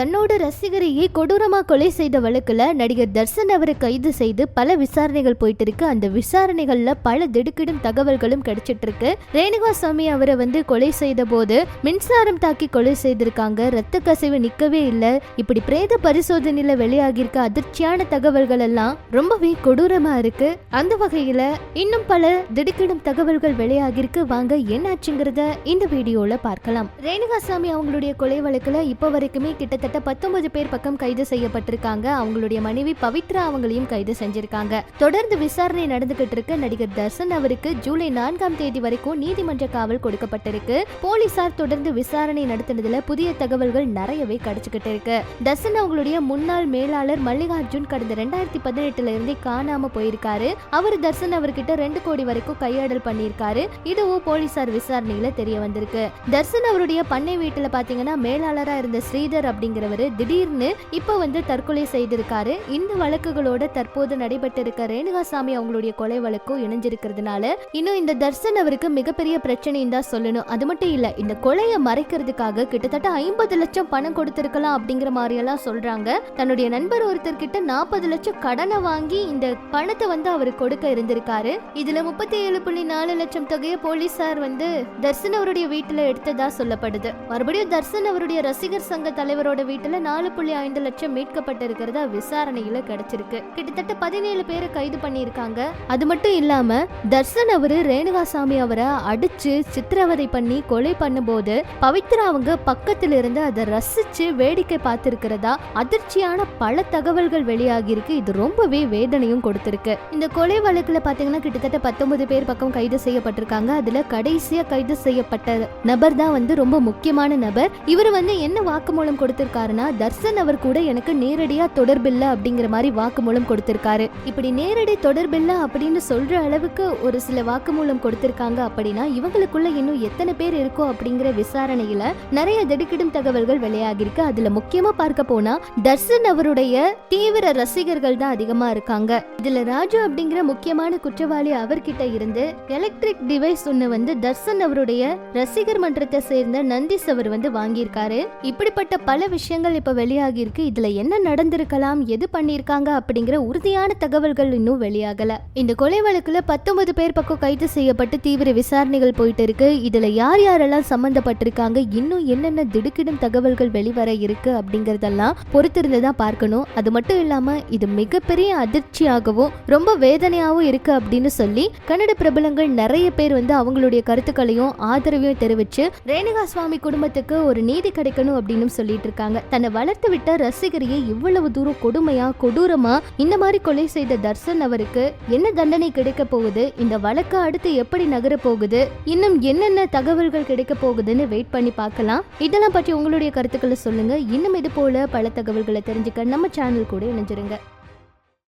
தன்னோட ரசிகரையே கொடூரமா கொலை செய்த வழக்குல நடிகர் தர்சன் அவரை கைது செய்து பல விசாரணைகள் போயிட்டு இருக்கு அந்த விசாரணைகள்ல பல திடுக்கிடும் தகவல்களும் கிடைச்சிட்டு இருக்கு ரேணுகா சாமி அவரை வந்து கொலை செய்த போது மின்சாரம் தாக்கி கொலை செய்திருக்காங்க. ரத்த கசிவு நிக்கவே இல்ல. இப்படி பிரேத பரிசோதனையில வெளியாகியிருக்க அதிர்ச்சியான தகவல்கள் எல்லாம் ரொம்பவே கொடூரமா இருக்கு. அந்த வகையில இன்னும் பல திடுக்கிடும் தகவல்கள் வெளியாகிருக்கு வாங்க என்னாச்சுங்கிறத இந்த வீடியோல பார்க்கலாம். ரேணுகா சாமி அவங்களுடைய கொலை வழக்குல இப்போ வரைக்குமே கிட்டத்தட்ட பத்தொன்பது பேர் பக்கம் கைது செய்யப்பட்டிருக்காங்க. அவங்களுடைய மனைவி பவித்ரா அவங்களையும் கைது செஞ்சிருக்காங்க. தொடர்ந்து விசாரணை நடந்துகிட்டு இருக்க நடிகர் தர்சன் அவருக்கு ஜூலை நான்காம் தேதி வரைக்கும் நீதிமன்ற காவல் கொடுக்கப்பட்டிருக்கு. போலீசார் தொடர்ந்து விசாரணை நடத்தினதுல புதிய தகவல்கள் நிறையவே கிடைச்சுக்கிட்டு இருக்கு. தர்சன் அவங்களுடைய முன்னாள் மேலாளர் மல்லிகார்ஜுன் கடந்த ரெண்டாயிரத்தி பதினெட்டுல இருந்தே காணாம போயிருக்காரு. அவர் தர்சன் அவர்கிட்ட ரெண்டு கோடி வரைக்கும் கையாடல் பண்ணியிருக்காரு. இதுவும் போலீசார் விசாரணையில தெரிய வந்திருக்கு. தர்சன் அவருடைய பண்ணை வீட்டுல பாத்தீங்கன்னா மேலாளரா இருந்த ஸ்ரீதர் அப்படிங்கிறவரு திடீர்னு இப்போ வந்து தற்கொலை செய்திருக்காரு. இந்த வழக்குகளோட தற்போது நடைபெற்று இருக்க ரேணுகாசாமி அவங்களுடைய கொலை வழக்கும் இணைஞ்சிருக்கிறதுனால இன்னும் இந்த தர்சன் அவருக்கு மிகப்பெரிய பிரச்சனைன்னு தான் சொல்லணும். அது மட்டும் இல்ல இந்த கொலையை மறைக்கிறதுக்காக கிட்டத்தட்ட ஐம்பது லட்சம் பணம் கொடுத்திருக்கலாம் அப்படிங்கிற மாதிரி எல்லாம் சொல்றாங்க. தன்னுடைய நண்பர் ஒருத்தர் கிட்ட நாற்பது லட்சம் கடனை வாங்கி இந்த பணத்தை வந்து அவர் கொடுக்க இருந்திருக்காரு. இதுல முப்பத்தி ஏழு புள்ளி நாலு லட்சம் தொகையை போலீசார் வந்து தர்சன் அவருடைய வீட்டுல எடுத்ததா சொல்லப்படுது. மறுபடியும் தர்சன் அவருடைய ரசிகர் சங்க தலைவரோட வீட்டுல நாலு புள்ளி ஐந்து லட்சம் மீட்கப்பட்டிருக்கிறதா விசாரணையில கிடைச்சிருக்கு. கிட்டத்தட்ட பதினேழு பேரை கைது பண்ணியிருக்காங்க. அது மட்டும் இல்லாம தர்சன் அவரு ரேணுகாசாமி அவரை அடிச்சு சித்திரவதை பண்ணி கொலை பண்ணும்போது பவித்ரா அவங்க பக்கத்துல இருந்து அதை ரசிச்சு வேடிக்கை பார்த்திருக்கிறதா அதிர்ச்சியான பல தகவல்கள் வெளியாகி இருக்கு இது ரொம்பவே வேதனையும் கொடுத்திருக்கு. இந்த கொலை வழக்குல பாத்தீங்கன்னா கிட்டத்தட்ட பத்தொன்பது பேர் பக்கம் கைது செய்யப்பட்டிருக்காங்க. அதுல கடைசியா கைது செய்யப்பட்ட நபர் தான் வந்து ரொம்ப முக்கியமான நபர். இவர் வந்து என்ன வாக்குமூலம் கொடுத்திருக்காருன்னா தர்சன் அவர் கூட எனக்கு நேரடியா தொடர்பில்லை அப்படிங்கிற மாதிரி வாக்குமூலம் கொடுத்திருக்காரு. இப்படி நேரடி தொடர்பில்லை அப்படின்னு சொல்ற அளவுக்கு ஒரு சில வாக்குமூலம் கொடுத்திருக்காங்க அப்படின்னா இவங்களுக்குள்ள இன்னும் எத்தனை பேர் இருக்கோ அப்படிங்கிற விசாரணையில நிறைய திடுக்கிடும் தகவல்கள் வெளியாகிருக்கு அதுல முக்கியமா பார்க்க போனா தர்சன் அவருடைய தீவிர ரசிகர்கள் தான் அதிகமா இருக்காங்க. இதுல ராஜு அப்படிங்கிற முக்கியமான குற்றவாளி அவர்கிட்ட இருந்து எலக்ட்ரிக் டிவைஸ் ஒன்னு வந்து தர்சன் அவருடைய ரசிகர் மன்றத்தை சேர்ந்த நந்திஸ் அவர் வந்து வாங்கியிருக்காரு. இப்படிப்பட்ட பல விஷயங்கள் இப்போ வெளியாகியிருக்கு. இதில் என்ன நடந்திருக்கலாம் எது பண்ணியிருக்காங்க அப்படிங்கிற உறுதியான தகவல்கள் இன்னும் வெளியாகலை. இந்த கொலை வழக்குல பத்தொன்பது பேர் பக்கம் கைது செய்யப்பட்டு தீவிர விசாரணைகள் போயிட்டு இருக்கு இதில் யார் யாரெல்லாம் சம்மந்தப்பட்டிருக்காங்க இன்னும் என்னென்ன திடுக்கிடும் தகவல்கள் வெளிவர இருக்கு அப்படிங்கிறதெல்லாம் பொறுத்திருந்து தான் பார்க்கணும். அது மட்டும் இல்லாமல் இது மிகப்பெரிய அதிர்ச்சியாகவும் ரொம்ப வேதனையாகவும் இருக்கு அப்படின்னு சொல்லி கன்னட பிரபலங்கள் நிறைய பேர் வந்து அவங்களுடைய கருத்துக்களையும் ஆதரவையும் தெரிவித்து ரேணுகா சுவாமி குடும்பத்துக்கு ஒரு நீதி கிடைக்கணும் அப்படின்னு சொல்லிட்டு இருக்காங்க. தன்னை வளர்த்து விட்ட ரசிகரையே இவ்வளவு தூரம் கொடுமையா கொடூரமா இந்த மாதிரி கொலை செய்த தர்சன் அவருக்கு என்ன தண்டனை கிடைக்க போகுது? இந்த வழக்கு அடுத்து எப்படி நகர போகுது? இன்னும் என்னென்ன தகவல்கள் கிடைக்க போகுதுன்னு வெயிட் பண்ணி பார்க்கலாம். இதெல்லாம் பற்றி உங்களுடைய கருத்துக்களை சொல்லுங்க. இன்னும் இது போல பல தகவல்களை தெரிஞ்சுக்க நம்ம சேனல் கூட இணைஞ்சிருங்க.